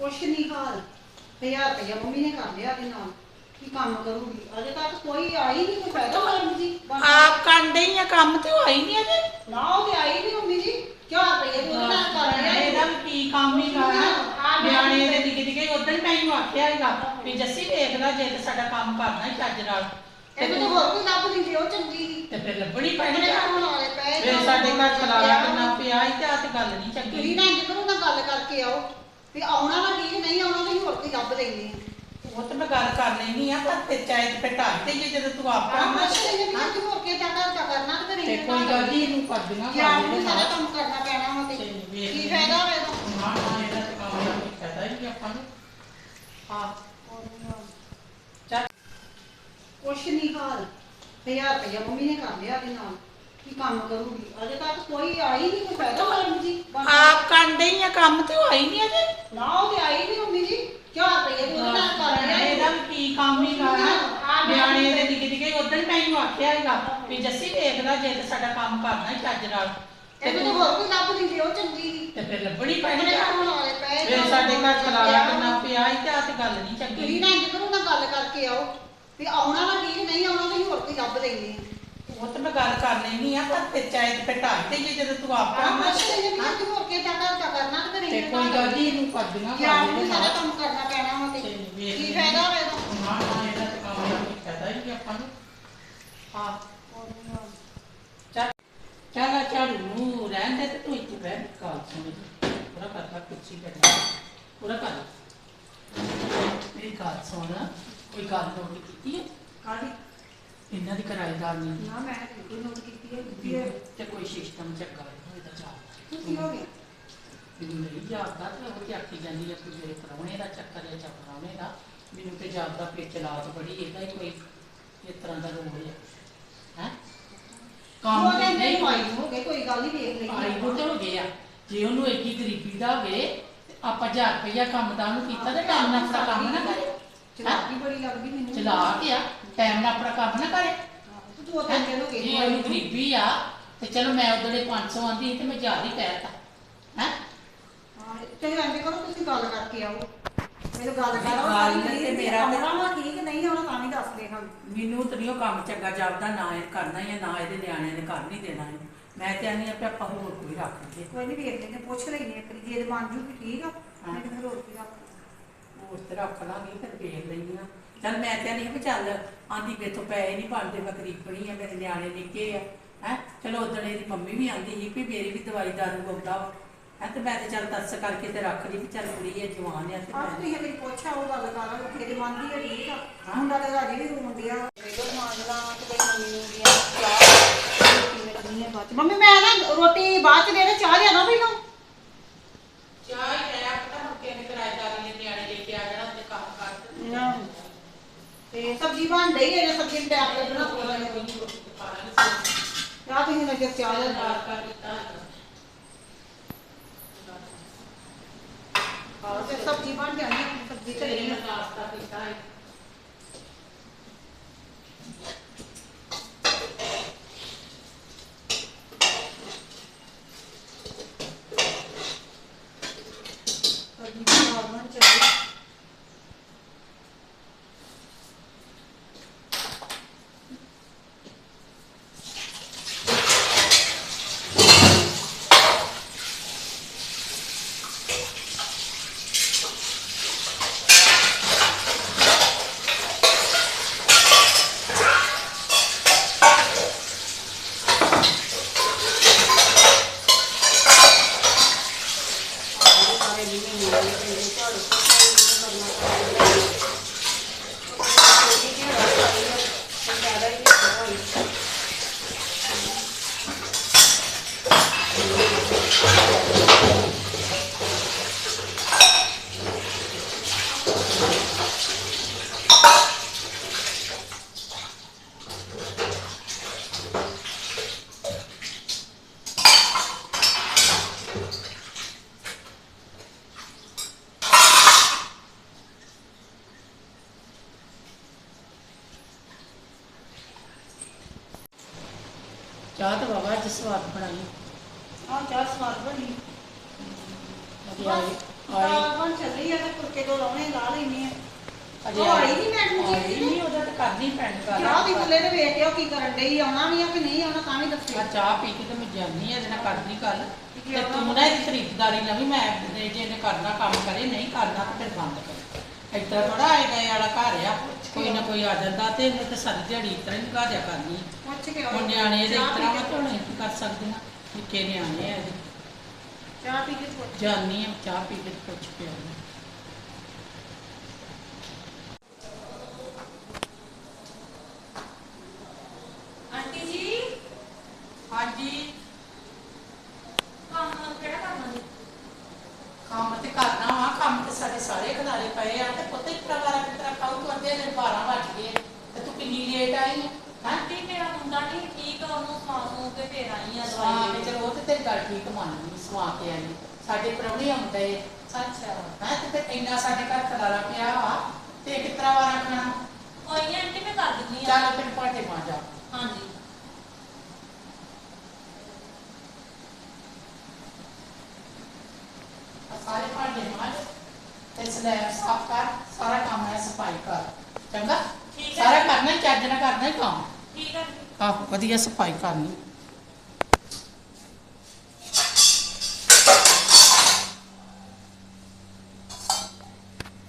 ਕੁਛ ਨਹੀਂ ਹਾਲ। 1000 ਰੁਪਇਆ ਮੰਮੀ ਨੇ ਕਰ ਲਿਆ ਦੇ ਨਾਲ ਕੀ ਕੰਮ ਕਰੂਗੀ। ਅਜੇ ਤੱਕ ਕੋਈ ਆਈ ਨਹੀਂ ਕੋਈ ਫਾਇਦਾ ਕਰਨ ਦੀ। ਆਪ ਕਰਦੇ ਹੀ ਆ ਕੰਮ ਤੇ ਉਹ ਆਈ ਨਹੀਂ ਅਜੇ। ਨਾ ਉਹ ਤੇ ਆਈ ਨਹੀਂ ਮੰਮੀ ਜੀ। 1000 ਰੁਪਇਆ ਤੇ ਉਹਦੇ ਨਾਲ ਕਰ ਲਿਆ ਇਹਦਾ ਵੀ ਕੀ ਕੰਮ ਹੀ ਕਰਨਾ ਨਿਆਣੇ ਦੇ ਨਿੱਕੇ ਨਿੱਕੇ ਉਦੋਂ ਮੈਨੂੰ ਆਖਿਆ ਹੈਗਾ ਵੀ ਜੱਸੀ ਦੇਖ ਲੈ ਜੇ ਤੇ ਸਾਡਾ ਕੰਮ ਕਰਨਾ ਹੀ ਚੱਜ ਨਾਲ। ਤੇ ਤਾਂ ਤੂੰ- ਹੋਰ ਕੋਈ ਲੱਭ ਨਹੀਂ ਉਹ ਚੰਗੀ। ਦੀ ਤੇ ਫਿਰ ਲੱਭਣੀ ਪੈਣੀ ਆ ਵੇ ਸਾਡੇ ਘਰ ਖਲਾਰਾ ਕਿੰਨਾ ਪਿਆ ਹੀ ਤੇ ਆ ਤੇ ਗੱਲ ਨਹੀਂ ਚੰਗੀ। ਨਾ ਇੰਜ ਕਰੋ ਨਾ ਗੱਲ ਕਰਕੇ ਆਓ। ਵੀ ਆਉਣਾ ਵਾ ਠੀਕ ਨਹੀਂ ਆਉਣਾ ਤਾਂ ਅਸੀਂ ਹੋਰ ਕੋਈ ਲੱਭ ਲੈਂਦੇ ਆ। ਉਹ ਤੇ ਮੈਂ ਗੱਲ ਕਰ ਲੈਣੀ ਆ ਪਰ ਤੇ ਚਾਹੇ ਤੇ ਢਾਈ ਤੇ ਜੇ ਜਦੋਂ ਤੂੰ ਆਪ ਕੰਮ ਕਰਨਾ ਅੱਛਾ ਨਹੀਂ ਨਾ ਕਿ ਹੋਰ ਕੇ ਤਾਂ ਘਰ ਦਾ ਕਰਨਾ ਤੇ ਤੇ ਨਹੀਂ ਕੋਈ ਗੱਲ ਨਹੀਂ ਇਹਨੂੰ ਕਰ ਦੇਣਾ ਆਪ ਨੂੰ ਸਾਰਾ ਕੰਮ ਕਰਨਾ ਪੈਣਾ ਵਾ ਤੇ ਤੇ ਕੀ। ਫਾਇਦਾ ਹੋਵੇਗਾ ਹਾਂ ਹਾਂ ਇਹਦਾ ਤੇ ਕੰਮ ਦਾ ਕੋਈ ਫਾਇਦਾ ਹੀ ਨਹੀਂ ਆਪਾਂ ਨੂੰ। ਹਾਂ ਕੁਛ ਨਹੀਂ ਹਾਲ। 1000 ਰੁਪਇਆ ਮੰਮੀ ਨੇ ਕਰ ਲਿਆ ਦੇ ਨਾਲ। ਕੀ ਕੰਮ ਕਰੂਗੀ। ਅਜੇ ਤੱਕ ਕੋਈ ਆਈ ਨਹੀਂ ਕੋਈ ਫਾਇਦਾ ਕਰਨ ਦੀ ਬਸ। ਆਪ ਕਰਦੇ ਹੀ ਆ ਕੰਮ ਤੇ ਉਹ ਆਈ ਨਹੀਂ ਅਜੇ। ਨਾ ਉਹ ਤੇ ਆਈ ਨਹੀਂ ਮੰਮੀ ਜੀ। 1000 ਰੁਪਇਆ ਤੇ ਉਹਦੇ ਕਰ ਲਿਆ ਇਹਦਾ ਵੀ ਕੀ ਕੰਮ ਹੀ ਕਰਨਾ ਨਿਆਣੇ ਦੇ ਨਿੱਕੇ ਨਿੱਕੇ ਉਦੋਂ ਮੈਨੂੰ ਆਖਿਆ ਹੈਗਾ ਵੀ ਜੱਸੀ ਲੈ ਜੇ ਤੇ ਸਾਡਾ ਕੰਮ ਕਰਨਾ ਹੀ ਚੱਜ ਨਾਲ। ਤੇ ਤੂੰ- ਹੋਰ ਕੋਈ ਲੱਭ ਨਹੀਂ ਉਹ ਚੰਗੀ ਦੀ? ਤੇ ਫਿਰ ਲੱਭਣੀ ਪੈਣੀ ਆਪਣੇ ਆ। ਕੰਮ ਵਾਲੇ ਪਏ ਵੇ ਸਾਡੇ ਘਰ ਖਲਾਰਾ ਕਿੰਨਾ ਪਿਆ ਹੀ ਤੇ ਆ ਤੇ ਗੱਲ ਨਹੀਂ ਚੰਗੀ। ਤੁਸੀਂ ਨਾ ਇੰਜ ਕਰੋ ਨਾ ਗੱਲ ਕਰਕੇ ਆਓ। ਵੀ ਆਉਣਾ ਵਾ ਠੀਕ ਨਹੀਂ ਆਉਣਾ ਅਸੀਂ ਹੋਰ ਕੋਈ ਲੱਭ ਆ। ਉਹ ਤੇ ਮੈਂ ਗੱਲ ਕਰ ਲੈਣੀ ਆ ਪਰ ਤੇ ਚਾਹੇ ਤੇ ਢਾਈ ਤੇ ਜੇ ਜਦੋਂ ਤੂੰ ਆਪ ਕੰਮ ਕਰਨਾ ਅੱਛਾ ਨਹੀਂ ਨਾ ਕਿ ਹੋਰ ਕੇ ਤਾਂ ਘਰ ਦਾ ਕਰਨਾ ਤੇ ਤੇ ਨਹੀਂ ਕੋਈ ਗੱਲ ਨਹੀਂ ਇਹਨੂੰ ਕਰ ਦੇਣਾ ਆਪ ਨੂੰ ਸਾਰਾ ਕੰਮ ਕਰਨਾ ਪੈਣਾ ਵਾ ਤੇ ਤੇ ਕੀ। ਫਾਇਦਾ ਹੋਵੇਗਾ ਹਾਂ ਹਾਂ ਇਹਦਾ ਤੇ ਕੰਮ ਦਾ ਕੋਈ ਫਾਇਦਾ ਹੀ ਨਹੀਂ ਆਪਾਂ ਨੂੰ। ਹਾਂ। ਚੱਲ ਚੱਲ ਆ ਝਾੜੂ ਨੂੰ ਰਹਿਣ ਦੇ ਤੇ ਤੂੰ ਇੱਥੇ ਬੈਠ ਕਾਲ ਸੁਣ ਪੂਰਾ ਕਰ ਲੈ ਕੁਰਸੀ ਤੇ ਪੂਰਾ ਕਰ। ਲੈ। ਮੇਰੀ ਗੱਲ ਸੁਣ ਕੋਈ ਗੱਲ ਨੋਟ ਕੀਤੀ ਹੈ? ਕਾਹਦੀ? ਇਹਨਾਂ ਦੀ ਕਿਰਾਏਦਾਰ ਨੇ ਨਾ ਮੈਂ ਕੋਈ ਨੋਟ ਕੀਤੀ ਹੈ ਕੀਤੀ ਹੈ। ਤੇ ਕੋਈ ਸਿਸਟਮ ਚੱਕਾ ਹੋਏਦਾ ਜਾ ਕੀ ਹੋ ਗਿਆ ਮੈਨੂੰ ਨਹੀਂ ਜਾਪਦਾ ਤੇ ਉਹ ਕਿ ਆਖੀ ਜਾਂਦੀ ਹੈ ਕਿ ਮੇਰੇ ਪ੍ਰਾਹੁਣੇ ਦਾ ਚੱਕਰ ਹੈ ਜਾਂ ਦਾ। ਮੈਨੂੰ ਤੇ ਜਾਪਦਾ ਕਿ ਚਲਾਕ ਬੜੀ ਇਹਦਾ ਹੀ ਕੋਈ ਇਸ ਤਰ੍ਹਾਂ ਦਾ ਰੋਲ ਹੈ। ਹੈ? ਕੰਮ ਨਹੀਂ। ਆਈ ਹੋ ਗਏ ਕੋਈ ਗੱਲ ਨਹੀਂ ਵੇਖ ਲਈ ਆਈ ਉਹ ਤੇ ਹੋ ਗਿਆ ਜੇ ਉਹਨੂੰ ਏਡੀ ਗਰੀਬੀ ਦਾ ਹੋਵੇ ਤੇ ਆਪਾਂ 1000 ਰੁਪਇਆ ਕੰਮ ਦਾ ਉਹਨੂੰ ਕੀਤਾ ਤੇ ਟਾਈਮ ਨਾਲ ਆਪਣਾ ਕੰਮ ਨਾ ਕਰੇ। ਚਲਾਕੀ ਬੜੀ ਲੱਗਦੀ ਮੈਨੂੰ ਚਲਾਕ ਆ ਟਾਈਮ ਨਾਲ ਆਪਣਾ ਕੰਮ ਨਾ ਕਰੇ। ਤੂੰ ਦੋ ਤਿੰਨ ਦਿਨ ਹੋ ਗਏ ਜੇ ਉਹਨੂੰ ਗਰੀਬੀ ਆ ਤੇ ਚਲੋ ਮੈਂ ਉਹਦੇ 500 ਆਂਦੀ ਸੀ ਤੇ ਮੈਂ ਜ਼ਿਆਦਾ ਹੀ ਕਹਿਤਾ ਹੈ? ਹਾਂ ਤੇ ਇੰਜ ਕਰੋ ਤੁਸੀਂ ਗੱਲ ਕਰਕੇ ਆਓ। ਮੈਨੂੰ ਗੱਲ ਕਰੋ ਤੇ ਮੇਰਾ ਆਉਣਾ ਵਾ ਠੀਕ ਨਹੀਂ ਆਉਣਾ ਤਾਂ ਵੀ ਦੱਸ ਦੇ ਹਾਂ ਮੈਨੂੰ ਤਾਂ ਨਹੀਂ ਉਹ ਕੰਮ ਚੰਗਾ ਜਾਪਦਾ ਨਾ ਇਹ ਕਰਨਾ ਹੀ ਆ, ਨਾ ਇਹਦੇ ਨਿਆਣਿਆਂ ਨੇ ਕਰ ਨਹੀਂ ਦੇਣਾ ਇਹਨੂੰ। ਮੈਂ ਤੇ ਆਨੀ ਆ ਕਿ ਆਪਾਂ ਹੋਰ ਕੋਈ ਰੱਖ ਲਈਏ। ਕੋਈ ਨਹੀਂ ਵੇਖ ਲੈਂਦੇ ਪੁੱਛ ਲੈਂਦੇ ਇੱਕ ਜੇ ਬਣ ਜੂਗੀ ਠੀਕ ਆ। ਨਹੀਂ ਫਿਰ ਹੋਰ ਕੀ ਰੱਖ ਹੋਰ ਤੇ ਰੱਖ ਲਾਂਗੇ ਫਿਰ ਵੇਖ ਲੈਂਦੀ ਆ ਚੱਲ ਮੈਂ ਤੇ ਨਹੀਂ ਵੀ ਚੱਲ ਆਂਦੀ ਮੇਰੇ ਤੋਂ ਪੈਸੇ ਨਹੀਂ ਬਣਦੇ ਮੈਂ ਗਰੀਬਣੀ ਆ ਮੇਰੇ ਨਿਆਣੇ ਨਿੱਕੇ ਆ ਹੈ। ਚਲੋ ਉਦੋਂ ਇਹਦੀ ਮੰਮੀ ਵੀ ਆਂਦੀ ਸੀ ਵੀ ਮੇਰੀ ਵੀ ਦਵਾਈ ਦਾਰੂ ਵਾ। ਹੈ ਤੇ ਮੈਂ ਤੇ ਚੱਲ ਤਰਸ ਕਰਕੇ ਤੇ ਰੱਖ ਲਈ ਵੀ ਚੱਲ ਕੁੜੀ ਇਹ ਜਵਾਨ ਆ ਤੇ ਆਹ ਮੈਂ ਤੁਸੀਂ ਮੇਰੀ ਪੁੱਛਿਆ ਉਹ ਗੱਲ ਕਰ ਤੇਰੇ ਮੰਨਦੀ ਹੈ ਠੀਕ ਆ। ਹਾਂ। ਮੁੰਡਾ ਤੇ ਰਾਜੀ ਵੀ ਰੋਣ ਡਿਆ ਵੇਲੋ ਮੰਗਦਾ ਤੇ ਕੋਈ ਮੰਮੀ ਨੂੰ ਗਿਆ ਚਾਹ। ਰੋਟੀ ਮੇਰੇ ਨਹੀਂ ਹੈ ਬਾਅਦ ਚ। ਮੰਮੀ ਮੈਂ ਨਾ ਰੋਟੀ ਬਾਅਦ ਚ ਦੇ ਦੇ ਚਾਹ ਲਿਆ ਨਾ ਪਹਿਲਾਂ ਚਾਹ ਹੀ ਲੈ ਪਤਾ ਮੁੜ ਕੇ ਕਿਰਾਏਦਾਰ ਨੇ ਨਿਆਣੇ ਲੈ ਕੇ ਆ ਜਾਣਾ ਤੇ ਕੰਮ ਕਰ ਤੇ ਸਬਜ਼ੀ ਬਣ ਰਹੀ ਹੈ ਜੇ ਸਬਜ਼ੀ ਨੂੰ ਟਾਈਮ ਲੱਗਣਾ ਥੋੜਾ ਜਿਹਾ ਚਾਹ ਤੁਸੀਂ ਨਜ਼ਰ ਚਾਹ ਲਿਆ ਆਹ ਤੇ ਸਬਜ਼ੀ не менее, ਚਾਹ ਤਾਂ ਬਾਬਾ ਅੱਜ ਸਵਾਦ ਬਣਾਈ। ਆਹ ਚਾਹ ਸਵਾਦ ਬਣੀ। ਵਧੀਆ। ਆਈ ਦਾਲ ਬਣ ਚੱਲੀ ਆ ਤੇ ਫੁਲਕੇ ਦੋ ਲਾਉਣੇ ਲਾ ਲੈਣੀ ਆ। ਅਜੇ ਉਹ ਆਈ ਨੀ ਮੈਡਮ ਜੀ। ਆਈ ਨਹੀਂ ਉਹਦਾ ਤਾਂ ਕਰਨੀ ਪੈਣ ਕਰ ਚਾਹ ਦੀ ਥੱਲੇ ਤੇ ਵੇਖ ਕੇ ਕਰਨ ਡਈ ਆਉਣਾ ਵੀ ਆ ਕਿ ਨਹੀਂ ਆਉਣਾ ਤਾਂ ਵੀ ਆ ਦੱਸਿਓ ਚਾਹ ਪੀ ਕੇ ਤੇ ਮੈਂ ਜਾਨੀ ਆ ਇਹਦੇ ਨਾਲ ਕਰਨੀ ਗੱਲ। ਕੀ ਤੇ ਆਉਣਾ ਤੂੰ ਨਾ ਇਹਦੀ ਖਰੀਦਦਾਰੀ ਨਾ ਵੀ ਮੈਂ ਜੇ ਜੇ ਇਹਨੇ ਕਰਨਾ ਕੰਮ ਕਰੇ ਨਹੀਂ ਕਰਨਾ ਤਾਂ ਫਿਰ ਬੰਦ ਕਰ। ਏਦਾਂ ਥੋੜਾ ਆਏ ਗਏ ਵਾਲਾ ਘਰ ਆ। ਨਾ ਕੋਈ ਆ ਜਾਂਦਾ ਤੇ ਇਹਨੇ ਤੇ ਸਾਰੀ ਦਿਹਾੜੀ ਇਸ ਤਰ੍ਹਾਂ ਹੀ ਨਿਕਾ ਦਿਆ ਕਰਨੀ ਪੁੱਛ ਕੇ ਆਓ। ਹੁਣ ਨਿਆਣੇ ਦੇ ਇਸ ਚਾਹ ਤਰ੍ਹਾਂ ਵਾ ਤਾਂ ਹੁਣ ਕੀ ਕਰ ਸਕਦੇ ਆ ਨਿੱਕੇ ਨਿਆਣੇ ਆ ਇਹਦੇ। ਚਾਹ ਪੀ ਕੇ ਪੁੱਛ। ਜਾਨੀ ਆ ਚਾਹ ਪੀ ਕੇ ਪੁੱਛ ਕੇ ਆਉਂਦੀ ਆਂਟੀ ਜੀ ਹਾਂਜੀ ਕੰਮ ਕਿਹੜਾ ਕਰਨਾ ਜੀ ਕੰਮ ਤੇ ਕਰਨਾ ਵਾ ਕੰਮ ਤੇ ਸਾਡੇ ਸਾਰੇ ਖਿਡਾਰੇ ਪਏ ਆ ਤੇ ਪੁੱਤ ਇੱਕ ਤਰ੍ਹਾਂ ਵਾਲਾ ਕਿਤਰਾ ਖਾਉ ਤੂੰ ਅੱਧੇ ਦਿਨ 12 ਵੱਜ ਗਏ ਤੇ ਤੂੰ ਕਿੰਨੀ ਲੇਟ ਆਈ ਹੈ ਆਂਟੀ ਮੇਰਾ ਮੁੰਡਾ ਨਹੀਂ ਠੀਕ ਆ ਉਹਨੂੰ ਸਵਾ ਸੂ ਕੇ ਫੇਰ ਆਈ ਆ ਸਵਾ ਦਵਾਈ ਕੇ ਚਲੋ ਉਹ ਤੇ ਤੇਰੀ ਗੱਲ ਠੀਕ ਮੰਨਦੀ ਸਵਾ ਕੇ ਆਈ। ਸਾਡੇ ਪ੍ਰਾਹੁਣੇ ਆਉਂਦੇ। ਅੱਛਾ। ਹੈ ਤੇ ਫਿਰ ਇੰਨਾ ਸਾਡੇ ਘਰ ਖਲਾਰਾ ਪਿਆ ਵਾ ਤੇ ਕਿਤਰਾ ਵਾਰਾ ਖਾਣਾ? ਕੋਈ ਨੀ ਆਂਟੀ ਮੈਂ ਕਰ ਦਿੰਦੀ ਆ। ਚੱਲ ਫਿਰ ਪਾਟੇ ਪਾ ਜਾ ਹਾਂਜੀ। ਆਹ ਸਾਰੇ ਭਾਂਡੇ ਮਾਜ ਤੇ ਸਲੈਬ ਸਾਫ਼ ਕਰ ਸਾਰਾ ਕੰਮ ਹੈ ਸਫ਼ਾਈ ਕਰ। ਚੰਗਾ? ਠੀਕ ਹੈ। ਸਾਰਾ ਕਰਨਾ ਚੱਜ ਨਾਲ ਕਰਨਾ ਹੀ ਕੰਮ। ਆ ਵਧੀਆ ਸਫ਼ਾਈ ਕਰਨੀ।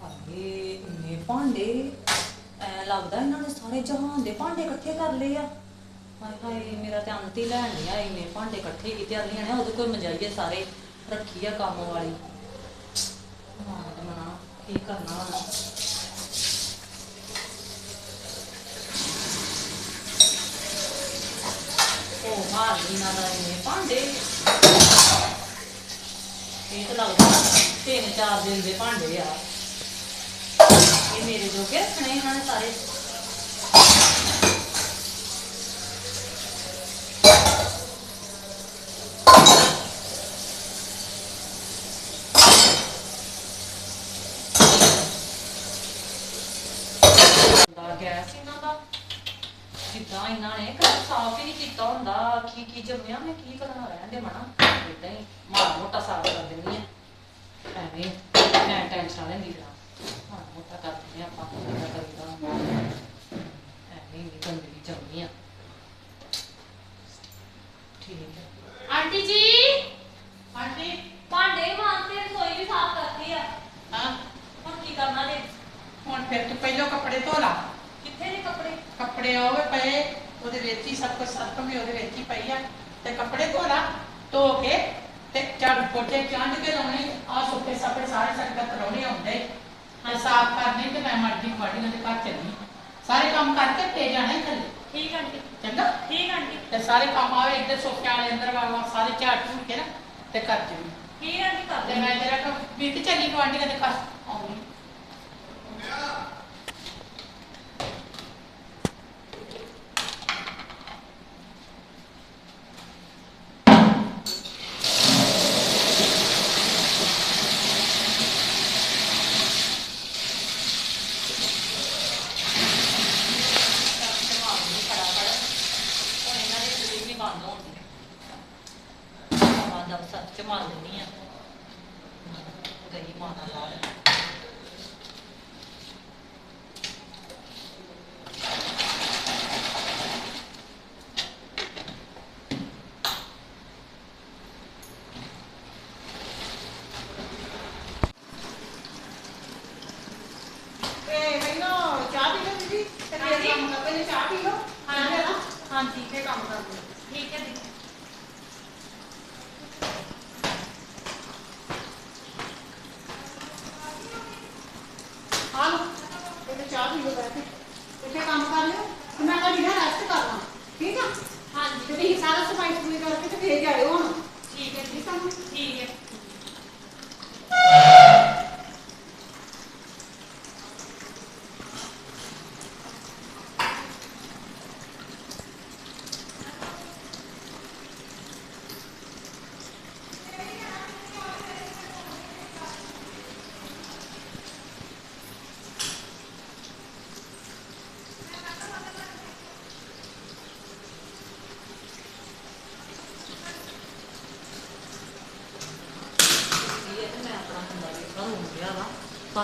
ਹਾਏ ਇੰਨੇ ਭਾਂਡੇ, ਐ ਲੱਗਦਾ ਇਹਨਾਂ ਨੇ ਸਾਰੇ ਜਹਾਨ ਦੇ ਭਾਂਡੇ ਇਕੱਠੇ ਕਰ ਲਏ ਆ। ਹਾਏ ਹਾਏ, ਮੇਰਾ ਤੇ ਅੰਤ ਹੀ ਲੈਣ ਲਿਆ ਇੰਨੇ ਭਾਂਡੇ ਇਕੱਠੇ ਕੀਤੇ ਅਗਲੀਆਂ ਨੇ ਉਹਦੇ ਕੋਈ ਮਜਾਈਏ ਸਾਰੇ, ਰੱਖੀ ਆ ਕੰਮ ਵਾਲੀ। ਮਾਂ ਤੇ ਮਨਾ, ਕੀ ਕਰਨਾ ਹੁਣ ਉਹ ਮਾਰ ਦੀ ਦਾ ਇੰਨੇ ਭਾਂਡੇ ਇਹ ਤਾਂ ਲੱਗਦਾ ਤਿੰਨ ਚਾਰ ਦਿਨ ਦੇ ਭਾਂਡੇ ਆ ਇਹ ਮੇਰੇ ਜੋਗੇ ਰੱਖਣੇ ਇਹਨਾਂ ਨੇ ਸਾਰੇ ਦਾ ਗੈਸ ਇਹਨਾਂ ਦਾ ਜਿੱਦਾਂ ਇਹਨਾਂ ਨੇ ਕੀ ਕੀਤਾ ਹੁੰਦਾ ਕੀ ਕੀ ਜੰਮਿਆ ਮੈਂ ਕੀ ਕਰਨਾ ਰਹਿਣ ਦੇ ਮਣਾ ਇਦਾਂ ਹੀ ਮਾੜਾ ਮੋਟਾ ਸਾਫ਼ ਕਰ ਦਿੰਦੀ ਆ ਐਵੇਂ ਮੈਂ ਟੈਨਸ਼ਨ ਲੈਂਦੀ ਕਰਾਂ ਮਾੜਾ ਮੋਟਾ ਕਰ ਦਿੰਦੇ ਆਪਾਂ ਕਿੱਦਾਂ ਕਰੀਦਾ ਐਵੇਂ ਨਹੀਂ ਗੰਦਗੀ ਜੰਮੀ ਆ ਠੀਕ ਹੈ ਆਂਟੀ ਜੀ ਆਂਟੀ ਭਾਂਡੇ ਮਾਂਜਦੇ ਰਸੋਈ ਵੀ ਸਾਫ਼ ਕਰਤੀ ਆ ਹਾਂ ਹੁਣ ਕੀ ਕਰਨਾ ਜੀ ਹੁਣ ਫਿਰ ਤੂੰ ਪਹਿਲਾਂ ਕੱਪੜੇ ਧੋ ਲਾ ਕਿੱਥੇ ਨੇ ਕੱਪੜੇ ਕੱਪੜੇ ਹੋਵੇ ਪਏ ਉਹਦੇ ਵਿੱਚ ਹੀ ਸਭ ਕੁਝ ਸਰਫ ਵੀ ਉਹਦੇ ਵਿੱਚ ਹੀ ਪਈ ਆ ਤੇ ਕੱਪੜੇ ਧੋ ਲਾ ਧੋ ਕੇ ਪੋਚੇ ਚੰਡ ਕੇ ਲਾਉਣੇ ਆ ਸੁੱਕੇ ਸਾਪੇ ਸਾਰੇ ਸੰਗਤ ਲਾਉਣੇ ਹੁੰਦੇ ਤੇ ਸਾਫ਼ ਕਰਨੇ ਤੇ ਮੈਂ ਮਰਦੀ ਵਾਡੀਆਂ ਦੇ ਘਰ ਚੱਲੀ। ਸਾਰੇ ਕੰਮ ਕਰਕੇ ਤੇ ਜਾਣਾ ਹੀ ਥੱਲੇ। ਠੀਕ ਆਂਟੀ। ਚੰਗਾ? ਠੀਕ ਆਂਟੀ। ਤੇ ਸਾਰੇ ਕੰਮ ਆਵੇ ਇੱਧਰ ਸੋਫਿਆਂ ਵਾਲੇ ਅੰਦਰ ਵਾ ਸਾਰੇ ਝਾੜ ਝੂੜ ਕੇ ਨਾ ਤੇ ਕਰ ਜੂਗੀ ਠੀਕ ਆਂਟੀ ਕਰ ਤੇ ਦੇ ਮੈਂ ਜਰਾ ਬੀਤ ਚੱਲੀ ਗਵਾਂਢੀਆਂ ਦੇ ਘਰ ਆਉਂਗੀ ਹੁਣ ਇਹਨਾਂ ਦੀ ਸਲੀਪ ਨਹੀਂ ਬੰਦ ਹੋਣੀ ਮਾਂ ਦਾ ਸੱਚ ਮਾਰ ਲੈਣੀ ਆ ਗਈ ਮਾਂ ਨਾਲ ਲਾ ਲੈਣੀ। ਤੇ ਮੈਨੂੰ ਚਾਹ ਪੀ ਲਓ ਦੀਦੀ ਤੇ ਫਿਰ ਹਾਂਜੀ। ਕੰਮ ਕਰਦੇ ਨੇ ਚਾਹ ਪੀ ਲਓ। ਹਾਂ। ਠੀਕ ਹੈ ਨਾ? ਹਾਂਜੀ ਤੇ ਕੰਮ ਕਰਦੇ ਠੀਕ ਹੈ ਦੀਦੀ। ਆ ਲਓ ਤੇ ਚਾਹ ਪੀ ਲਓ ਬੈਠ ਕੇ। ਇੱਥੇ ਕੰਮ ਕਰ ਲਿਓ ਤੇ ਮੈਂ ਤਾਂ ਜਿਹੜਾ ਰੈਸਟ ਕਰਨਾ ਠੀਕ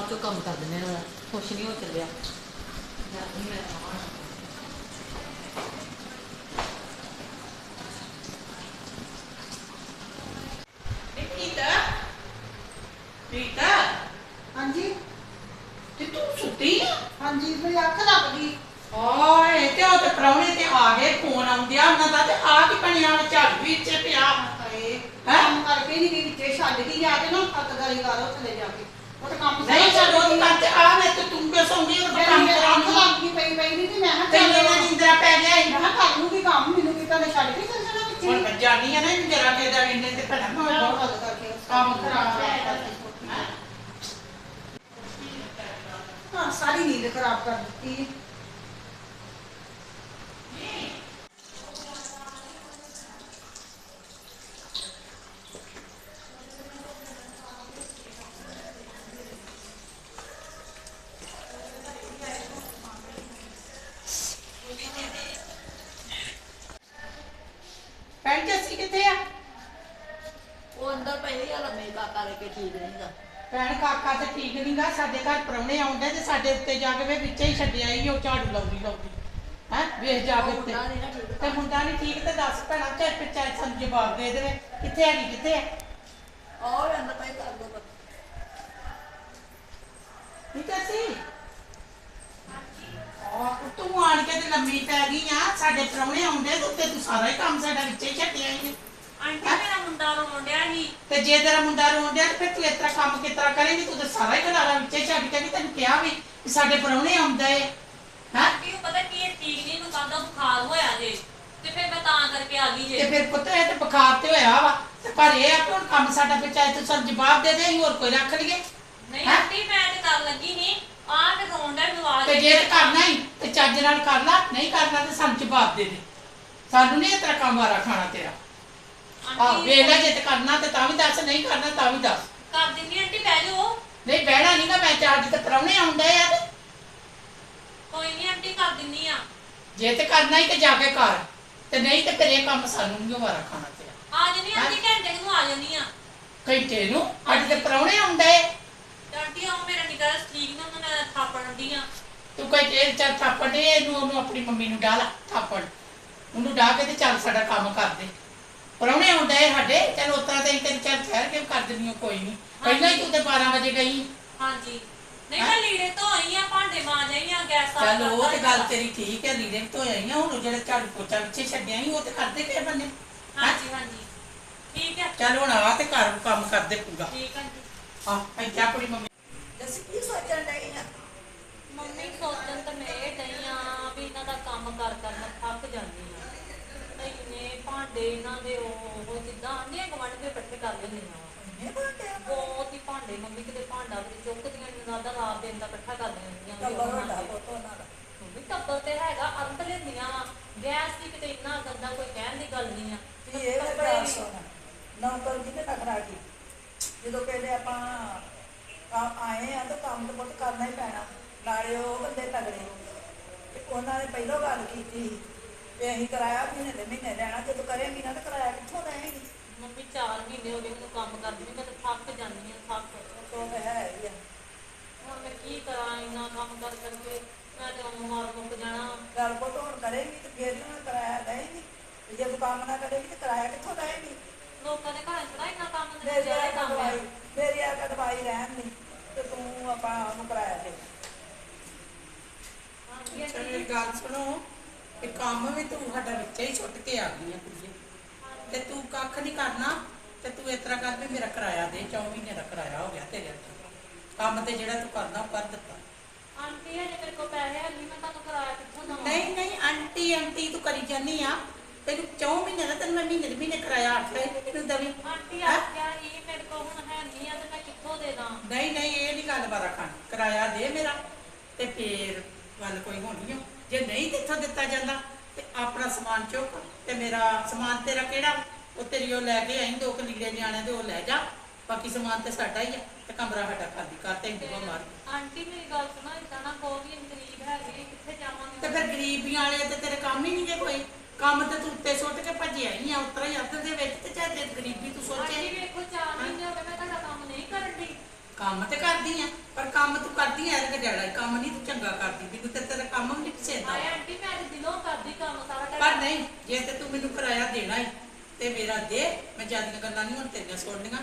ਬਾਅਦ ਚੋਂ ਕੰਮ ਕਰ ਦਿੰਦੇ ਹਾਂ ਖੁਸ਼ ਨਹੀਂ ਹੋ ਚੱਲਿਆ ਜਾਂਦੀ ਮੈਂ ਆਵਾਂ ਰੀਤਾ ਰੀਤਾ ਹਾਂਜੀ ਤੇ ਤੂੰ ਸੁੱਤੀ ਆ ਹਾਂਜੀ ਮੇਰੀ ਅੱਖ ਲੱਗ ਗਈ ਓਏ ਤੇ ਉਹ ਤੇ ਪ੍ਰਾਹੁਣੇ ਤੇ ਆ ਗਏ ਫੋਨ ਆਉਂਦਿਆ ਉਹਨਾਂ ਦਾ ਤੇ ਆ ਕੀ ਬਣਿਆ ਵਾ ਝੱਗ ਵੀ ਇੱਥੇ ਪਿਆ ਹਾਏ ਕੰਮ ਕਰਕੇ ਨਹੀਂ ਗਈ ਵਿੱਚੇ ਛੱਡ ਗਈ ਜਾ ਕੇ ਨਾ ਹੱਥ ਗਾਲੀ ਕਰ ਉਹ ਥੱਲੇ ਜਾ ਕੇ ਉਹ ਤਾਂ ਕੰਮ ਨਹੀਂ ਸਾਰਾ ਛੱਡੋ ਛੱਡ ਤੂੰ ਗਈ। ਕੱਟ ਆ ਮੈਂ ਤੇ ਤੂੰ ਕਿਉਂ ਸੌਂਦੀ ਉਹ ਫਿਰ ਕੰਮ ਮੇਰੇ ਅੱਖ ਕਰਾਉਣੀ ਲੱਗ ਗਈ ਪਈ ਪਈ ਨਹੀਂ ਤੇ ਮੈਂ ਕਿਹਾ ਤੈਨੂੰ ਚੱਲ ਨਾ ਨਿੰਦਰਾ ਪੈ ਗਿਆ ਮੈਂ ਸੀ ਕਿਹਾ ਕਰ ਲੂਗੀ ਕੰਮ ਮੈਨੂੰ ਕੀ ਕਹਿੰਦੇ ਛੱਡ ਕੇ ਚੱਲ ਜਾਣੀ ਆ ਨਾ ਇਹਨੂੰ ਜਰਾ ਕੇ ਦਾ ਇੰਨੇ ਤੇ ਭਲਾ ਬਹੁਤ ਕੰਮ ਖਰਾਬ ਹੈ। ਹਾਂ ਸਾਰੀ ਨੀਂਦ ਖਰਾਬ ਕਰ ਦਿੱਤੀ ਭੈਣ ਜੱਸੀ ਕਿੱਥੇ ਆ ਉਹ ਲੰਮੇ ਕਾਕਾ ਲੈ ਕੇ ਠੀਕ ਨਹੀਂਗਾ ਭੈਣ ਕਾਕਾ ਤੇ ਠੀਕ ਨਹੀਂਗਾ ਸਾਡੇ ਘਰ ਪ੍ਰਾਹੁਣੇ ਆਉਂਦੇ ਤੇ ਸਾਡੇ ਉੱਤੇ ਜਾ ਕੇ ਵੇ ਵਿੱਚੇ ਹੀ ਛੱਡਿਆ ਹੀ ਉਹ ਝਾੜੂ ਲਾਉਂਦੀ ਲਾਉਂਦੀ। ਹੈ ਵੇਖ ਜਾ ਕੇ ਉੱਤੇ। ਮੁੰਡਾ ਨੀ ਨਾ ਠੀਕ। ਤੇ ਮੁੰਡਾ ਨਹੀਂ ਠੀਕ ਤੇ ਦੱਸ ਭੈਣਾ ਚੱਲ ਪਿੱਛੇ ਸਾਨੂੰ ਜਵਾਬ ਦੇ ਦੇਵੇ ਕਿੱਥੇ ਹੈਗੀ ਕਿੱਥੇ ਹੈ? ਔਰ ਅੰਦਰ ਪਈ ਕਰ ਦੋ ਠੀਕ ਹੈ ਸੀ ਆਹ, ਤੂੰ ਆਣ ਕੇ ਤੇ ਲੰਮੀ ਪੈ ਗਈ ਆ ਸਾਡੇ ਪ੍ਰਾਹੁਣੇ ਆਉਂਦੇ ਤੇ ਉੱਤੇ ਤੂੰ ਸਾਰਾ ਹੀ ਕੰਮ ਸਾਡਾ ਵਿੱਚੇ ਹੀ ਛੱਡਿਆ ਹੀ ਆਂਟੀ ਮੇਰਾ ਮੁੰਡਾ ਰੋਣ ਡਿਆ ਸੀ ਤੇ ਜੇ ਤੇਰਾ ਮੁੰਡਾ ਰੋਣ ਡਿਆ ਤੇ ਫਿਰ ਤੂੰ ਇਸ ਤਰ੍ਹਾਂ ਕੰਮ ਕਿਸ ਤਰ੍ਹਾਂ ਕਰੇਂਗੀ? ਤੂੰ ਤਾਂ ਸਾਰਾ ਹੀ ਖਲਾਰਾ ਵਿੱਚੇ ਛੱਡ ਕੇ ਵੀ ਤੈਨੂੰ ਕਿਹਾ ਵੀ ਕਿ ਸਾਡੇ ਪ੍ਰਾਹੁਣੇ ਆਉਂਦੇ ਹੈ? ਆਂਟੀ ਨੂੰ ਪਤਾ ਕੀ ਹੈ ਠੀਕ ਨਹੀਂ ਨੂੰ ਕਾਹਦਾ ਬੁਖਾਰ ਹੋਇਆ ਜੇ। ਤੇ ਫਿਰ ਮੈਂ ਤਾਂ ਕਰਕੇ ਆ ਗਈ ਤੇ ਜੇ ਫਿਰ ਪੁੱਤ ਇਹ ਤੇ ਬੁਖਾਰ ਤੇ ਹੋਇਆ ਵਾ। ਤੇ ਪਰ ਇਹ ਆ ਕਿ ਹੁਣ ਕੰਮ ਸਾਡਾ ਫਿਰ ਚਾਹੇ ਤੂੰ ਸਾਨੂੰ ਜਵਾਬ ਦੇ ਦੇ ਅਸੀਂ ਹੋਰ ਕੋਈ ਰੱਖ ਲਈਏ। ਨਹੀਂ ਹੈਂ? ਆਂਟੀ ਮੈਂ ਤੇ ਕਰ ਲੱਗੀ ਨਹੀਂ। ਆ ਤੇ ਰੋਣ ਮੈਨੂੰ ਆਵਾਜ਼ ਤੇ ਜੇ ਤੇ ਕਰਨਾ ਹੀ ਤੇ ਚੱਜ ਨਾਲ ਕਰ ਲਾ ਨਹੀਂ ਕਰਨਾ ਤੇ ਸਾਨੂੰ ਜਵਾਬ ਦੇ ਦੇ। ਸਾਨੂੰ ਨਹੀਂ ਇਸ ਤਰ੍ਹਾਂ ਕੰਮ ਵਾਰਾ ਖਾਣਾ ਤੇਰਾ। ਆਹ ਆਂਟੀ ਵੇਖ ਲੈ ਜੇ ਤੇ ਕਰਨਾ ਤੇ ਤਾਂ ਵੀ ਦੱਸ ਨਹੀਂ ਕਰਨਾ ਤਾਂ ਵੀ ਦੱਸ। ਕਰ ਦਿੰਦੀ ਆਂਟੀ ਬਹਿ ਜਾਓ। ਨਹੀਂ ਬਹਿਣਾ ਨਹੀਂ ਨਾ ਮੈਂ ਚਾਰਜ ਤੇ ਪ੍ਰਾਹੁਣੇ ਆਉਂਦੇ ਆ। ਤੇ ਕੋਈ ਨਹੀਂ ਆਂਟੀ ਕਰ ਦਿੰਨੀ ਆ ਜੇ ਤੇ ਕਰਨਾ ਹੀ ਤੇ ਜਾ ਕੇ ਕਰ ਤੇ ਨਹੀਂ ਤੇ ਫਿਰ ਇਹ ਕੰਮ ਸਾਨੂੰ ਨਹੀਂ ਵਾਰਾ ਖਾਣਾ ਤੇਰਾ ਆ ਜੰਨੀ ਆਂਟੀ ਘੰਟੇ ਕੁ ਨੂੰ ਆ ਜੰਨੀ ਆ। ਘੰਟੇ ਨੂੰ? ਅੱਜ ਤੇ ਪ੍ਰਾਹੁਣੇ ਆਉਂਦੇ। ਤੇ ਆਂਟੀ ਉਹ ਮੇਰਾ ਨਿਕਲ ਠੀਕ ਨਾ ਉਹਨੂੰ ਮੈਂ ਥਾਪਣ ਦੀ ਆ। ਤੂੰ ਕਹੇ ਜੇ ਚੱਲ ਥਾਪੜ ਦੇ ਇਹਨੂੰ ਉਹਨੂੰ ਆਪਣੀ ਮੰਮੀ ਨੂੰ ਡਾਲਾ ਥਾਪੜ ਉਹਨੂੰ ਡਾ ਕੇ ਤੇ ਚੱਲ ਸਾਡਾ ਕੰਮ ਕਰ ਦੇ। ਪ੍ਰਾਹੁਣੇ ਆਉਂਦੇ ਆ ਸਾਡੇ ਚੱਲ ਉਤਰਾ ਤੇ ਤੇ ਚੱਲ ਠਹਿਰ ਕੇ ਕਰ ਦਿੰਦੀ ਹਾਂ, ਕੋਈ ਨਹੀਂ ਪਹਿਲਾਂ ਹੀ ਤੂੰ ਤੇ 12 ਵਜੇ ਗਈ। ਹਾਂਜੀ। ਨਹੀਂ ਮੈਂ ਲੀੜੇ ਧੋਈ ਆ ਭਾਂਡੇ ਮਾਂਜ ਆਈ ਆ ਗੈਸ ਸਾਫ਼ ਚੱਲ ਉਹ ਤੇ। ਗੱਲ ਤੇਰੀ ਠੀਕ ਹੈ ਲੀੜੇ ਵੀ ਆਈਆਂ ਹੁਣ ਉਹ ਜਿਹੜੇ ਝਾੜੂ ਪੋਚਾ ਵਿੱਚੇ ਛੱਡਿਆ ਸੀ ਉਹ ਤੇ ਕਰਦੇ ਬੰਨੇ ਹੈਂ? ਹਾਂਜੀ ਹਾਂਜੀ। ਠੀਕ ਹੈ। ਚੱਲ ਹੁਣ ਆ ਤੇ ਘਰ ਕੰਮ ਕਰਦੇ ਪੂਰਾ। ਠੀਕ ਹੈ ਆ ਇੱਥੇ ਆਪਣੀ ਮੰਮੀ। ਜਸ ਕੀ ਸੋਚਣ ਡਈ ਆ? ਮੰਮੀ ਸੋਚਣ ਤਾਂ ਮੈਂ ਇਹ ਡਈ ਆ ਵੀ ਇਹਨਾਂ ਦਾ ਕੰਮ ਕਰ ਕਰ ਮੈਂ ਥੱਕ ਜਾਂਦੀ ਭਾਂਡੇ ਇਹਨਾਂ ਦੇ ਉਹ ਉਹ ਜਿੱਦਾਂ ਆਂਦੇ ਗਵੰਡ ਦੇ ਇਕੱਠੇ ਕਰ ਇਹ ਬਾਟੇ ਬਹੁਤ ਹੀ ਭਾਂਡੇ ਮੰਮੀ ਕਿਤੇ ਭਾਂਡਾ ਵੀ ਚੁੱਕਦੀਆਂ ਨਹੀਂ ਨਾਲ ਦਾ ਰਾਤ ਦਿਨ ਦਾ ਇਕੱਠਾ ਕਰ ਲੈਂਦੀਆਂ ਬੜਾ ਨਾਲ ਮੰਮੀ ਟੱਬਰ ਤੇ ਹੈਗਾ ਅੰਤ ਲੈਂਦੀਆਂ ਗੈਸ ਦੀ ਕਿਤੇ ਇੰਨਾ ਗੰਦਾ ਕੋਈ ਕਹਿਣ ਦੀ ਗੱਲ ਨਹੀਂ ਆ। ਇਹ ਨੌਕਰ ਜੀ ਤੇ ਟਕਰਾ ਗਈ ਜਦੋਂ ਪਹਿਲੇ ਆਪਾਂ ਕੰਮ ਆਏ ਆ ਤਾਂ ਕੰਮ ਤਾਂ ਬਹੁਤ ਕਰਨਾ ਹੀ ਪੈਣਾ। ਨਾਲੇ ਉਹ ਬੰਦੇ ਤਗੜੇ ਤੇ ਉਹਨਾਂ ਨੇ ਪਹਿਲਾਂ ਗੱਲ ਕੀਤੀ ਵੀ ਅਸੀਂ ਕਰਾਇਆ ਮਹੀਨੇ ਦੇ ਮਹੀਨੇ ਲੈਣਾ ਜਦੋਂ ਕਰੇਂਗੀ ਨਾ ਤਾਂ ਕਰਾਇਆ ਕਿੱਥੋਂ ਦੇਣਗੇ ਮੰਮੀ 4 ਮਹੀਨੇ ਹੋ ਗਏ ਮੈਨੂੰ ਕੰਮ ਕਰਦੀ ਨੂੰ ਮੈਂ ਤਾਂ ਥੱਕ ਜਾਂਦੀ ਆ ਥੱਕ। ਤਾਂ ਹੈ ਹੀ ਆ। ਹੁਣ ਮੈਂ ਕੀ ਕਰਾਂ ਇੰਨਾ ਕੰਮ ਕਰ ਕਰਕੇ ਮੈਂ ਤੇ ਉਹ ਮਾਰ ਮੁੱਕ ਜਾਣਾ। ਗੱਲ ਬਹੁਤ ਹੁਣ ਕਰੇਂਗੀ ਤੇ ਫੇਰ ਨਾ ਕਰਾਇਆ ਦੇਣਗੇ ਤੇ ਜੇ ਤੂੰ ਕੰਮ ਨਾ ਕਰੇਂਗੀ ਤੇ ਕਰਾਇਆ ਕਿੱਥੋਂ ਦੇਣਗੀ ਲੋਕਾਂ ਦੇ ਘਰਾਂ 'ਚ ਥੋੜ੍ਹਾ ਇੰਨਾ ਕੰਮ ਦੇ ਮੇਰੀ ਆ। ਦਵਾਈ ਮੇਰੀ ਆ ਦਵਾਈ ਰਹਿਣ ਨਹੀਂ ਤੇ ਤੂੰ ਆਪਾਂ ਉਹਨੂੰ ਕਰਾਇਆ ਦੇ। ਮੇਰੀ ਗੱਲ ਸੁਣੋ। ਇਹ ਕੰਮ ਵੀ ਤੂੰ ਸਾਡਾ ਵਿੱਚੇ ਹੀ ਛੁੱਟ ਕੇ ਆ ਗਈ ਆ ਕੁੜੀਏ। ਤੇ ਤੂੰ ਕੱਖ ਨਹੀਂ ਕਰਨਾ ਤੇ ਤੂੰ ਇਸ ਤਰ੍ਹਾਂ ਕਰ ਵੀ ਮੇਰਾ ਕਿਰਾਇਆ ਦੇ 4 ਮਹੀਨੇ ਦਾ ਕਿਰਾਇਆ ਹੋ ਗਿਆ ਤੇਰੇ ਹੱਥੋਂ। ਕੰਮ ਤੇ ਜਿਹੜਾ ਤੂੰ ਕਰਦਾ ਉਹ ਕਰ ਦਿੱਤਾ। ਆਂਟੀ ਹਜੇ ਮੇਰੇ ਕੋਲ ਪੈਸੇ ਹੈ ਨਹੀਂ ਮੈਂ ਤੁਹਾਨੂੰ ਕਿਰਾਇਆ ਕਿੱਥੋਂ ਦਵਾਂ? ਨਹੀਂ ਨਹੀਂ ਆਂਟੀ ਆਂਟੀ ਤੂੰ ਕਰੀ ਜਾਨੀ ਆ। ਤੈਨੂੰ 4 ਮਹੀਨੇ ਦਾ ਤੈਨੂੰ ਮੈਂ ਮਹੀਨੇ ਦੇ ਮਹੀਨੇ ਕਿਰਾਇਆ ਆਖਿਆ ਵੀ ਤੈਨੂੰ ਦਵੀ ਆਂਟੀ ਹੈਂ? ਆਖਿਆ ਇਹ ਮੇਰੇ ਕੋਲ ਹੁਣ ਹੈ ਨਹੀਂ ਆ ਤੇ ਮੈਂ ਕਿੱਥੋਂ ਦੇ ਦਾਂ? ਨਹੀਂ ਨਹੀਂ ਇਹ ਨਹੀਂ ਗੱਲ ਬਾਰਾ ਖਾਣ। ਕਿਰਾਇਆ ਦੇ ਮੇਰਾ ਤੇ ਫੇਰ ਗੱਲ ਕੋਈ ਹੋਣੀ ਓ ਜੇ ਨਹੀਂ ਤੇ ਇੱਥੋਂ ਦਿੱਤਾ ਜਾਂਦਾ ਤੇ ਆਪਣਾ ਸਮਾਨ ਚੁੱਕ ਤੇ ਮੇਰਾ ਸਮਾਨ ਤੇਰਾ ਕਿਹੜਾ? ਉਹ ਤੇਰੀ ਉਹ ਲੈ ਕੇ ਆਈ ਦੋ ਕਲੀੜੇ ਨਿਆਣੇ ਦੇ ਉਹ ਲੈ ਜਾ। ਬਾਕੀ ਸਮਾਨ ਤੇ ਸਾਡਾ ਹੀ ਆ ਤੇ ਕਮਰਾ ਸਾਡਾ ਖਾਲੀ ਕਰ ਤੇ ਹਿੰਦੂਆ ਮਾਰ। ਆਂਟੀ ਮੇਰੀ ਗੱਲ ਸੁਣੋ ਇਦਾਂ ਨਾ ਕਹੋ ਵੀ ਅਸੀਂ ਗਰੀਬ ਹੈਗੇ ਕਿੱਥੇ ਜਾਵਾਂਗੇ? ਤੇ ਫਿਰ ਗਰੀਬੀਆਂ ਵਾਲੇ ਤੇ ਤੇਰੇ ਕੰਮ ਹੀ ਨਹੀਂ ਜੇ ਕੋਈ। ਕੰਮ ਤੇ ਤੂੰ ਉੱਤੇ ਸੁੱਟ ਕੇ ਭੱਜਿਆ ਹੀ ਆ ਉਤਰਾ ਹੀ ਅੱਧ ਦੇ ਵਿੱਚ ਤੇ ਚਾਹੇ ਤੇ ਗਰੀਬੀ ਤੂੰ ਆਂਟੀ ਸੋਚੇ ਵੇਖੋ ਚਾਰ ਮਹੀਨੇ ਹੋ। ਗਏ ਮੈਂ ਤੁਹਾਡਾ ਕੰਮ ਕੰਮ ਤੇ ਕਰਦੀ ਆ ਪਰ ਕੰਮ ਤੂੰ ਕਰਦੀ ਐ ਤੇ ਡੈੜਾ ਕੰਮ ਨਹੀਂ ਤੂੰ ਚੰਗਾ ਕਰਦੀ ਮੈਨੂੰ ਤੇ ਤੇਰਾ ਕੰਮ ਵੀ ਨਹੀਂ ਪਸੰਦ ਆਏ ਆਂਟੀ ਮੈਂ ਅੱਜ ਦਿਲੋਂ ਕਰਦੀ ਕੰਮ ਸਾਰਾ ਪਰ ਟਾਈਮ ਨਹੀਂ ਜੇ ਤੇ ਤੂੰ ਮੈਨੂੰ ਕਿਰਾਇਆ ਦੇਣਾ ਹੀ ਤੇ ਮੇਰਾ ਦੇ ਮੈਂ ਜਿਆਦੀਆਂ ਗੱਲਾਂ ਨਹੀਂ ਹੁਣ ਤੇਰੀਆਂ ਸੁਣਨੀਆਂ।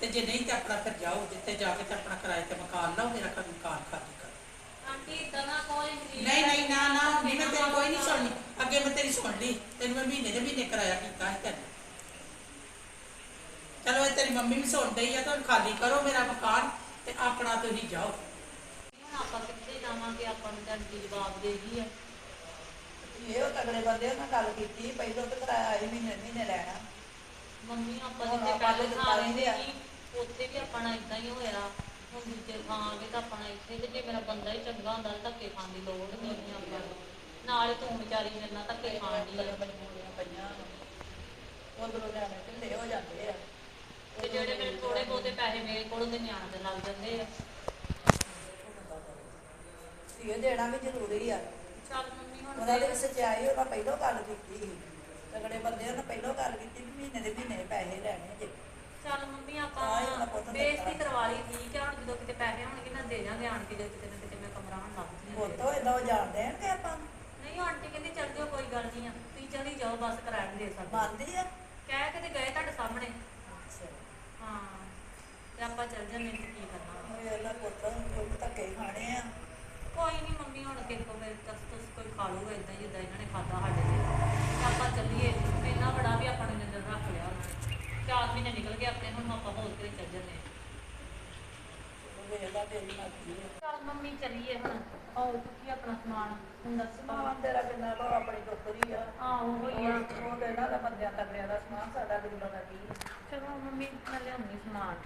ਤੇ ਜੇ ਨਹੀਂ ਤੇ ਆਪਣਾ ਫਿਰ ਜਾਓ ਜਿੱਥੇ ਜਾ ਕੇ ਤੇ ਆਪਣਾ ਕਿਰਾਏ ਤੇ ਮਕਾਨ ਲਓ ਮੇਰਾ ਘਰ ਮਕਾਨ ਖਾਲੀ ਕਰ। ਆਂਟੀ ਇਦਾਂ ਨਾ ਕੋਈ ਨਹੀਂ ਨਹੀਂ ਨਾ ਨਾ ਨਹੀਂ ਮੈਂ ਤੇਰੀ ਕੋਈ ਨਹੀਂ ਸੁਣਨੀ। ਅੱਗੇ ਮੈਂ ਤੇਰੀ ਸੁਣ ਲਈ ਤੈਨੂੰ ਮੈਂ ਮਹੀਨੇ ਦੇ ਮਹੀਨੇ ਕਿਰਾਇਆ ਕੀਤਾ ਹੈ ਤੈਨੂੰ। ਚਲੋ ਇਹ ਤੇਰੀ ਮੰਮੀ ਵੀ ਸੁਣ ਡਈ ਆ ਤਾਂ ਖਾਲੀ ਕਰੋ ਮੇਰਾ ਮਕਾਨ। ਤੇ ਆਪਣਾ ਤੁਸੀਂ ਜਾਓ। ਹੁਣ ਆਪਾਂ ਕਿੱਥੇ ਜਾਵਾਂਗੇ? ਆਪਾਂ ਨੂੰ ਤਾਂ ਜਵਾਬ ਦੇਗੀ ਆ। ਇਹ ਉਹ ਤਗੜੇ ਬੰਦੇ ਉਹਨਾਂ ਗੱਲ ਕੀਤੀ ਪਹਿਲੋਂ ਤੇ ਕਰਾਇਆ ਆਈ ਮਹੀਨੇ ਮਹੀਨੇ ਲੈਣਾ ਮੰਮੀ ਆਪਾਂ ਹੁਣ ਜਿੱਥੇ ਆਪਾਂ ਪਹਿਲੇ ਤੇ ਥਾਂ ਦਿੱਤਾ ਰਹਿੰਦੇ ਹੀ ਆ। ਸੀ ਉੱਥੇ ਵੀ ਆਪਣਾ ਇਦਾਂ ਹੀ ਹੋਇਆ। ਹੁਣ ਦੂਜੇ ਥਾਂ ਆ ਗਏ ਤਾਂ ਆਪਣਾ ਇੱਥੇ ਤੇ ਜੇ ਮੇਰਾ ਬੰਦਾ ਹੀ ਚੰਗਾ ਹੁੰਦਾ ਤਾਂ ਧੱਕੇ ਖਾਣ ਦੀ ਲੋੜ ਨਹੀਂ ਸੀ ਆਪਾਂ ਨੂੰ। ਨਾਲੇ ਤੂੰ ਵਿਚਾਰੀ ਮੇਰੇ ਨਾਲ ਧੱਕੇ ਖਾਣ ਦੀ ਮਜਬੂਰੀਆਂ ਪਈਆਂ। ਉਧਰੋਂ ਲਿਆਣੇ ਢਿੱਲੇ ਹੋ ਜਾਂਦੇ ਆ ਤੇ ਜਿਹੜੇ ਮੇਰੇ ਥੋੜੇ ਬਹੁਤੇ ਪੈਸੇ ਮੇਰੇ ਕੋਲ ਉਹਦੇ ਨਿਆਣ ਦੇ ਲੱਗ ਜਾਂਦੇ ਆ। ਧੀਏ ਦੇਣਾ ਵੀ ਜ਼ਰੂਰੀ ਆ। ਚੱਲ ਮੰਮੀ ਹੁਣ ਉਹਨਾਂ ਦੇ ਸੱਚਾਈ ਉਹਨਾਂ ਪਹਿਲੋਂ ਗੱਲ ਕੀਤੀ ਸੀ। ਤਗੜੇ ਬੰਦੇ ਉਹਨਾਂ ਪਹਿਲੋਂ ਗੱਲ ਕੀਤੀ ਵੀ ਮਹੀਨੇ ਦੇ ਮਹੀਨੇ ਪੈਸੇ ਲੈਣੇ ਜੇ। ਚੱਲ ਮੰਮੀ ਆਪਾਂ ਬੇਇੱਜ਼ਤੀ। ਕਰਵਾ ਲਈ ਠੀਕ ਆ ਹੁਣ ਜਦੋਂ ਕਿਤੇ ਪੈਸੇ ਹੋਣਗੇ ਨਾ ਦੇ ਜਾਾਂਗੇ ਆਣ ਕੇ ਜੇ ਕਿਤੇ ਨਾ ਕਿਤੇ ਮੈਂ ਕਮਰਾ ਹੁਣ ਲੱਭ ਦਿਆਂ ਪੁੱਤੋ ਇਦਾਂ ਉਹ ਜਾਣ ਦੇਣਗੇ ਆਪਾਂ? ਨਹੀਂ ਉਹ ਆਂਟੀ ਕਹਿੰਦੀ ਚੱਲ ਜਾਓ ਕੋਈ ਗੱਲ ਨਹੀਂ ਆ। ਤੁਸੀਂ ਚਲੀ ਜਾਓ ਬਸ ਨਹੀਂ ਦੇ ਸਕਦੇ। ਮੰਨਦੀ ਆ। ਕਹਿ ਕੇ ਤੇ ਗਏ ਤੁਹਾਡੇ ਸਾਹਮਣੇ। ਆਪਾਂ ਚੱਲ ਜਾਂਦੇ ਹਾਂ ਤੇ ਕੀ ਕਰਨਾ ਉਹ ਇਹਨਾਂ ਪੁੱਤ ਉਹ ਧੱਕੇ ਹੀ ਖਾਣੇ ਆ। ਕੋਈ ਨਹੀਂ ਮੰਮੀ ਹੁਣ ਕਿਸੇ ਕੋ ਮੇਰੇ ਤਸ ਤੁਸ ਕੋਈ ਖਾ ਲੂਗਾ ਇਦਾਂ ਜਿੱਦਾਂ ਇਹਨਾਂ ਨੇ ਖਾਦਾ ਸਾਡੇ ਤੇ ਆਪਾਂ ਚੱਲੀਏ। ਇੰਨਾ ਬੜਾ ਵੀ ਆਪਾਂ ਨੇ ਨਜ਼ਰ ਰੱਖ ਲਿਆ ਉਹਨਾਂ ਨੇ। ਚਾਰ ਮਹੀਨੇ ਨਿਕਲ ਗਏ ਆਪਣੇ ਹੁਣ ਆਪਾਂ ਹੋਰ ਕਿਤੇ ਚੱਲ ਤੇਰੀ ਮਰਜ਼ੀ ਆ। ਚੱਲ ਮੰਮੀ ਚੱਲੀਏ ਹੁਣ। ਆਓ ਚੁੱਕੀ ਆਪਣਾ ਸਮਾਨ ਹੁਣ ਦੱਸ ਸਮਾਨ ਤੇਰਾ ਕਿੰਨਾ ਲੋ ਆਪਣੀ ਟੋਕਰੀ ਆ। ਆਹੋ ਹੋਈ ਆ। ਉਹ ਤੇ ਇਹਨਾਂ ਦਾ ਬੰਦਿਆਂ ਤਗੜਿਆਂ ਦਾ ਸਮਾਨ ਸਾਡਾ ਗਰੀਬਾਂ ਦਾ ਕੀ ਆ? ਚਲੋ ਮੰਮੀ ਮੈਂ ਲਿਆਉਂਦੀ ਸਮਾਨ।